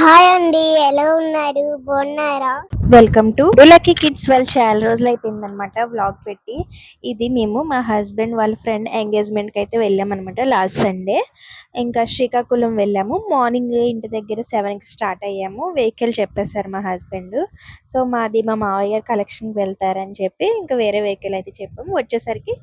Hi అండి ఎలా ఉన్నారు? బాగున్నారా? వెల్కమ్ టు లక్కీ కిడ్స్ వాళ్ళు చాలా రోజులు అయిపోయిందనమాట వ్లాగ్ పెట్టి. ఇది మేము మా హస్బెండ్ వాళ్ళ ఫ్రెండ్ ఎంగేజ్మెంట్కి అయితే వెళ్ళాం అనమాట లాస్ట్ సండే ఇంకా శ్రీకాకుళం వెళ్ళాము. మార్నింగ్ ఇంటి దగ్గర సెవెన్కి స్టార్ట్ అయ్యాము. వెహికల్ చెప్పేశారు మా హస్బెండ్ సో మాది మా మావయ్య గారు కలెక్షన్కి వెళ్తారని చెప్పి ఇంకా వేరే వెహికల్ అయితే చెప్పాము. వచ్చేసరికి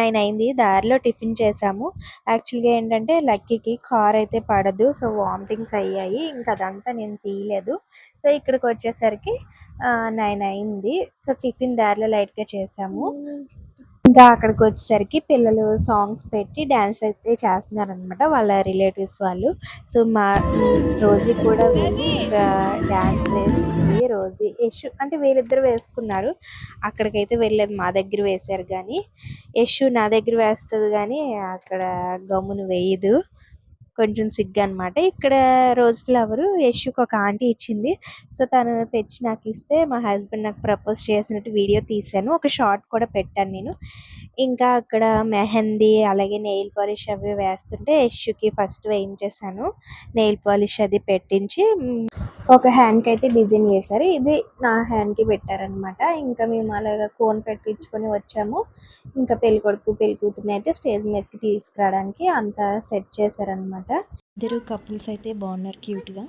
నైన్ అయింది. దారిలో టిఫిన్ చేసాము యాక్చువల్గా ఏంటంటే లక్కీకి కార్ అయితే పడదు. సో వామిటింగ్స్ అయ్యాయి. ఇంకా అదంతా నేను తీయలేదు. సో ఇక్కడికి వచ్చేసరికి నైన్ అయింది. సో టిఫిన్ దారిలో లైట్గా చేసాము ఇంకా అక్కడికి వచ్చేసరికి పిల్లలు సాంగ్స్ పెట్టి డాన్స్ అయితే చేస్తున్నారు అనమాట వాళ్ళ రిలేటివ్స్ వాళ్ళు. సో మా రోజీ కూడా వెళ్ళి ఇంకా డాన్స్ వేస్తుంది రోజీ యశు అంటే వీరిద్దరు వేసుకున్నారు. అక్కడికైతే వెళ్ళలేదు మా దగ్గర వేశారు కానీ. యశు నా దగ్గర వేస్తుంది కానీ అక్కడ గమ్మును వేయదు. కొంచెం సిగ్గు అనమాట ఇక్కడ రోజ్ ఫ్లవర్ యశుకి ఒక ఆంటీ ఇచ్చింది. సో తను తెచ్చి నాకు ఇస్తే మా హస్బెండ్ నాకు ప్రపోజ్ చేసినట్టు వీడియో తీశాను. ఒక షార్ట్ కూడా పెట్టాను నేను. ఇంకా అక్కడ మెహందీ అలాగే నెయిల్ పాలిష్ అవి వేస్తుంటే యశుకి ఫస్ట్ వేయించేసాను నెయిల్ పాలిష్ అది పెట్టించి ఒక హ్యాండ్కి అయితే డిజైన్ చేశారు. ఇది నా హ్యాండ్కి పెట్టారనమాట ఇంకా మేము అలాగా కోన్ పెట్టించుకొని వచ్చాము. ఇంకా పెళ్ళికొడుకు కొడుకు అయితే స్టేజ్ మీదకి తీసుకురావడానికి అంతా సెట్ చేశారనమాట ఇద్దరు కపుల్స్ అయితే బాగున్నారు క్యూట్గా.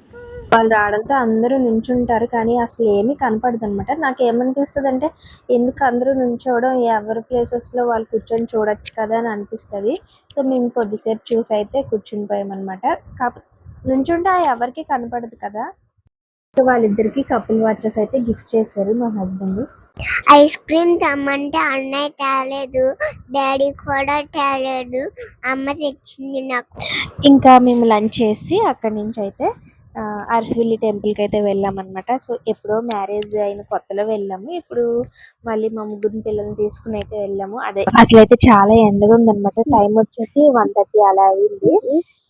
వాళ్ళు రావడంతో అందరూ నించుంటారు కానీ అసలు ఏమీ కనపడదు అనమాట నాకు ఏమనిపిస్తుంది అంటే ఎందుకు అందరూ నించోవడం? ఎవరి ప్లేసెస్లో వాళ్ళు కూర్చొని చూడొచ్చు కదా అని అనిపిస్తది. సో మేము కొద్దిసేపు చూసి అయితే కూర్చుని పోయామన్నమాట కాకపోతే నుంచుంటే ఆ ఎవరికి కనపడదు కదా. సో వాళ్ళిద్దరికి కపుల్ వాచెస్ అయితే గిఫ్ట్ చేశారు మా హస్బెండ్ ఐస్ క్రీమ్ తెమ్మంటే అన్నయ్య తేలేదు డాడీ కూడా తేలేదు అమ్మ తెచ్చింది నాకు. ఇంకా మేము లంచ్ చేసి అక్కడి నుంచి అయితే అరసవిల్లి టెంపుల్కి అయితే వెళ్ళాం అనమాట సో ఎప్పుడో మ్యారేజ్ అయిన కొత్తలో వెళ్ళాము. ఇప్పుడు మళ్ళీ మా ముగ్గురు పిల్లల్ని తీసుకుని అయితే వెళ్ళాము. అదే అసలు అయితే చాలా ఎండగా ఉందన్నమాట. టైం వచ్చేసి వన్ థర్టీ అలా అయింది.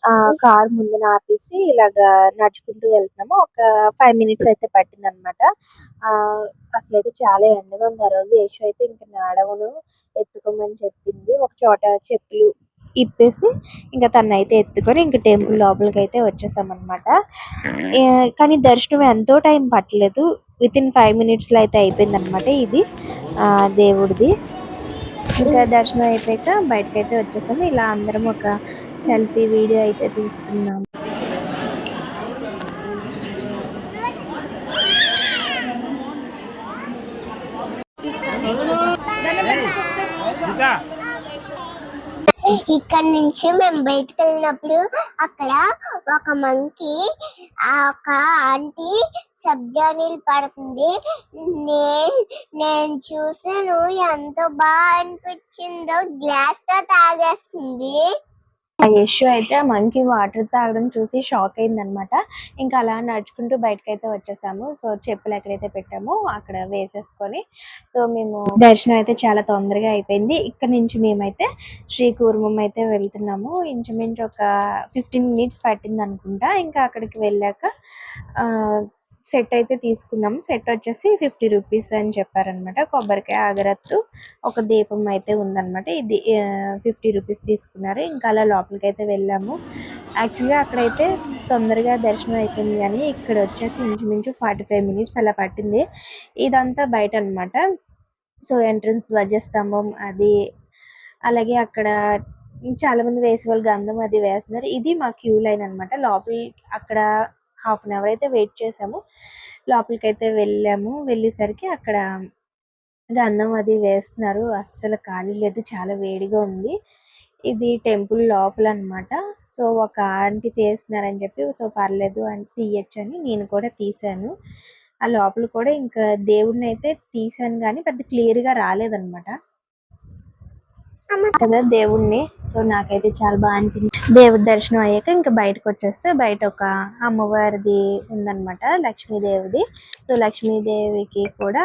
ఆ కార్ ముందు ఆపేసి ఇలాగా నడుచుకుంటూ వెళ్తున్నాము. ఒక ఫైవ్ మినిట్స్ అయితే పట్టింది అనమాట అసలు అయితే చాలా ఎండగా ఉంది ఆ రోజు. యేషు అయితే ఇంకా నడవను ఎత్తుకోమని చెప్పింది. ఒక చోట చెప్పులు ఇప్పేసి ఇంకా తను అయితే ఎత్తుకొని ఇంకా టెంపుల్ లోపలికి అయితే వచ్చేసాం అనమాట కానీ దర్శనం ఎంతో టైం పట్టలేదు. విత్ ఇన్ ఫైవ్ మినిట్స్లో అయితే అయిపోయింది అనమాట ఇది దేవుడిది. ఇంకా దర్శనం అయిపోయాక బయటకైతే అయితే వచ్చేసాము. ఇలా అందరం ఒక సెల్ఫీ వీడియో అయితే తీసుకున్నాం ఇక్కడ నుంచి మేము బయటకు వెళ్ళినప్పుడు అక్కడ ఒక మంకీ ఆ ఒక ఆంటీ సబ్జా నీళ్ళు పడుతుంది. నేను నేను చూసాను ఎంత బాగా అనిపించిందో గ్లాస్తో తాగేస్తుంది. ఆ యశు అయితే ఆ వాటర్ తాగడం చూసి షాక్ అయింది అనమాట ఇంకా అలా నడుచుకుంటూ బయటకు అయితే వచ్చేసాము. సో చెప్పులు ఎక్కడైతే పెట్టామో అక్కడ వేసేసుకొని సో మేము దర్శనం అయితే చాలా తొందరగా అయిపోయింది. ఇక్కడ నుంచి మేమైతే శ్రీకూర్మం అయితే వెళ్తున్నాము. ఇంచుమించు ఒక ఫిఫ్టీన్ మినిట్స్ పట్టింది అనుకుంటా ఇంకా అక్కడికి వెళ్ళాక సెట్ అయితే తీసుకున్నాం. సెట్ వచ్చేసి ఫిఫ్టీ రూపీస్ అని చెప్పారనమాట కొబ్బరికాయ అగరత్తు ఒక దీపం అయితే ఉందన్నమాట. ఇది ఫిఫ్టీ రూపీస్ తీసుకున్నారు. ఇంకా అలా లోపలికి అయితే వెళ్ళాము. యాక్చువల్గా అక్కడైతే తొందరగా దర్శనం అయిపోయింది కానీ ఇక్కడ వచ్చేసి ఇంచుమించు ఫార్టీ ఫైవ్ మినిట్స్ అలా పట్టింది. ఇదంతా బయట అన్నమాట సో ఎంట్రన్స్ ధ్వజస్తంభం అది అలాగే అక్కడ చాలా మంది వేసే వాళ్ళు గంధం అది వేస్తున్నారు. ఇది మా క్యూ లైన్ అన్నమాట. లోపలి అక్కడ హాఫ్ అన్ అవర్ అయితే వెయిట్ చేసాము. లోపలికి అయితే వెళ్ళాము. వెళ్ళేసరికి అక్కడ అన్నం అది వేస్తున్నారు. అస్సలు ఖాళీ లేదు. చాలా వేడిగా ఉంది. ఇది టెంపుల్ లోపల అనమాట సో ఒక ఆంటీ తీస్తున్నారని చెప్పి సో పర్లేదు అని తీయచ్చు అని నేను కూడా తీసాను ఆ లోపల కూడా ఇంకా దేవుడిని అయితే తీసాను కానీ పెద్ద క్లియర్గా రాలేదనమాట కదా దేవుణ్ణి. సో నాకైతే చాలా బాగా అనిపించింది. దేవుడి దర్శనం అయ్యాక ఇంకా బయటకు వచ్చేస్తే బయట ఒక అమ్మవారిది ఉందన్నమాట లక్ష్మీదేవిది. సో లక్ష్మీదేవికి కూడా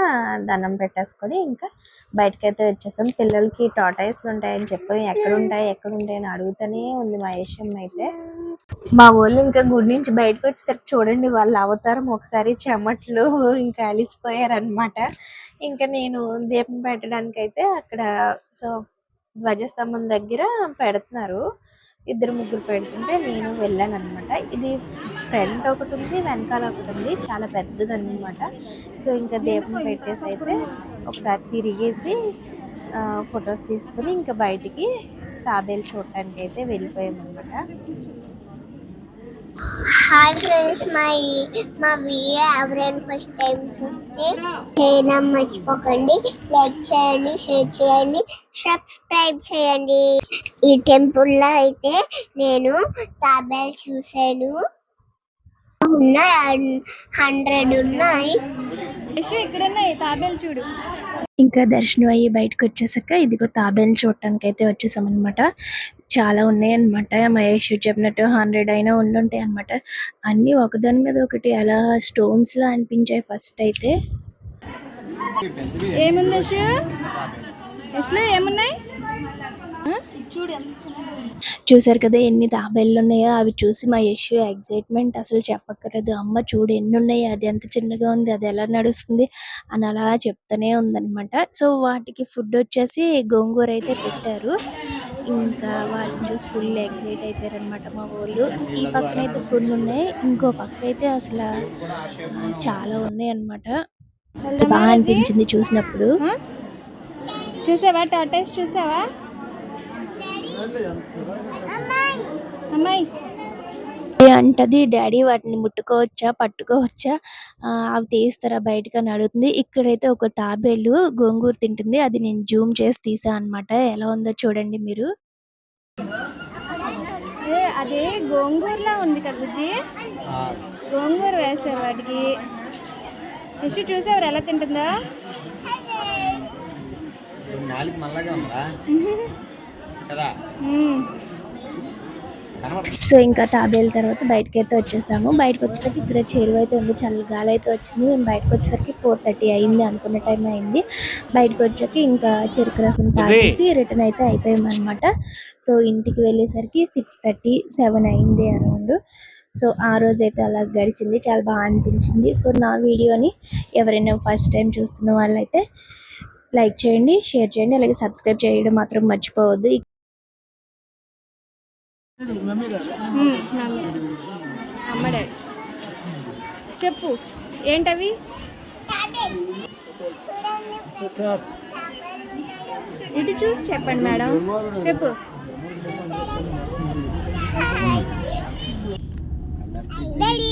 దండం పెట్టేసుకొని ఇంకా బయటకైతే వచ్చేసాం. పిల్లలకి టాటాయిస్లు ఉంటాయని చెప్పి ఎక్కడ ఉంటాయి ఎక్కడ ఉంటాయి అని అడుగుతూనే ఉంది మా అయితే. మా వాళ్ళు ఇంకా గుడి నుంచి బయటకు వచ్చేసరికి చూడండి వాళ్ళ అవతారం ఒకసారి చెమట్లు ఇంకా అలిసిపోయారనమాట ఇంకా నేను దీపం పెట్టడానికి అయితే అక్కడ సో ధ్వజస్తంభం దగ్గర పెడుతున్నారు. ఇద్దరు ముగ్గురు పెడుతుంటే నేను వెళ్ళాను అనమాట ఇది ఫ్రంట్ ఒకటి ఉంది వెనకాల ఒకటి ఉంది. చాలా పెద్దది అనమాట సో ఇంకా దీపం పెట్టేసి అయితే ఒకసారి తిరిగేసి ఫొటోస్ తీసుకుని ఇంకా బయటికి తాబేలు చూడటానికి అయితే వెళ్ళిపోయామన్నమాట. హాయ్ ఫ్రెండ్స్ మా ఈ- మా వీడియో ఎవరైనా ఫస్ట్ టైం చూస్తే చేయడం మర్చిపోకండి. లైక్ చేయండి షేర్ చేయండి సబ్స్క్రైబ్ చేయండి. ఈ టెంపుల్లో అయితే నేను తాబేలు చూసాను ఉన్నాయి హండ్రెడ్ ఉన్నాయి. ఇక్కడ ఉన్నాయి తాబేలు చూడు. ఇంకా దర్శనం అయ్యి బయటకు వచ్చేసాక ఇదిగో తాబేలు చూడటానికి అయితే వచ్చేసాం అనమాట చాలా ఉన్నాయి అనమాట మహేష్ చెప్పినట్టు హండ్రెడ్ అయినా ఉండుంటాయి అనమాట అన్ని ఒకదాని మీద ఒకటి అలా స్టోన్స్లా అనిపించాయి ఫస్ట్ అయితే. ఏముంది ఏమున్నాయి? చూసారు కదా ఎన్ని తాబేళ్ళు ఉన్నాయో? అవి చూసి మా యశు ఎగ్జైట్మెంట్ అసలు చెప్పక్కర్లేదు. అమ్మ చూడు ఎన్ని ఉన్నాయి అది ఎంత చిన్నగా ఉంది? అది ఎలా నడుస్తుంది? అని అలా చెప్తానే ఉందన్నమాట. సో వాటికి ఫుడ్ వచ్చేసి గోంగూర అయితే పెట్టారు. ఇంకా వాటిని చూసి ఫుల్ ఎగ్జైట్ అయిపోయారు అనమాట మా వాళ్ళు. ఈ పక్కన అయితే కొన్ని ఉన్నాయి. ఇంకో పక్క అయితే అసలు చాలా ఉన్నాయి అన్నమాట. బాగా అనిపించింది చూసినప్పుడు. చూసావా టాటాస్ చూసావా? అమ్మాయి. ఏ అంటది డాడీ వాటిని ముట్టుకోవచ్చా పట్టుకోవచ్చా? ఆ, అవి తీస్తారా బయటకు? అని అడుగుతుంది. ఇక్కడైతే ఒక తాబేలు గోంగూర తింటుంది. అది నేను జూమ్ చేసి తీసా అన్నమాట. ఎలా ఉందో చూడండి మీరు. ఏ అదే గోంగూరలా ఉంది కదా బుజ్జి? గోంగూర వేస్తారు వాటికి. యశు చూసావు ఎలా తింటుందా? నాలుగు మల్లగా ఉందా? కదా. సో ఇంకా తాబేలు తర్వాత బయటకి అయితే వచ్చేసాము. బయటకు వచ్చేసరికి ఇక్కడ చెరువు అయితే ఉంది. చల్ల గాలి అయితే వచ్చింది. మేము బయటకు వచ్చేసరికి ఫోర్ థర్టీ అయింది అనుకున్న టైం అయింది. బయటకు వచ్చాక ఇంకా చెరుకు రసం తాగేసి రిటర్న్ అయితే అయిపోయాం అనమాట సో ఇంటికి వెళ్ళేసరికి సిక్స్ థర్టీ సెవెన్ అయింది అరౌండ్. సో ఆ రోజు అయితే అలా గడిచింది. చాలా బాగా అనిపించింది. సో నా వీడియోని ఎవరైనా ఫస్ట్ టైం చూస్తున్న వాళ్ళైతే లైక్ చేయండి షేర్ చేయండి అలాగే సబ్స్క్రైబ్ చేయడం మాత్రం మర్చిపోవద్దు. చెప్పు ఏంటవి? ఇటు చూసి చెప్పండి మేడం. చెప్పు. డాడీ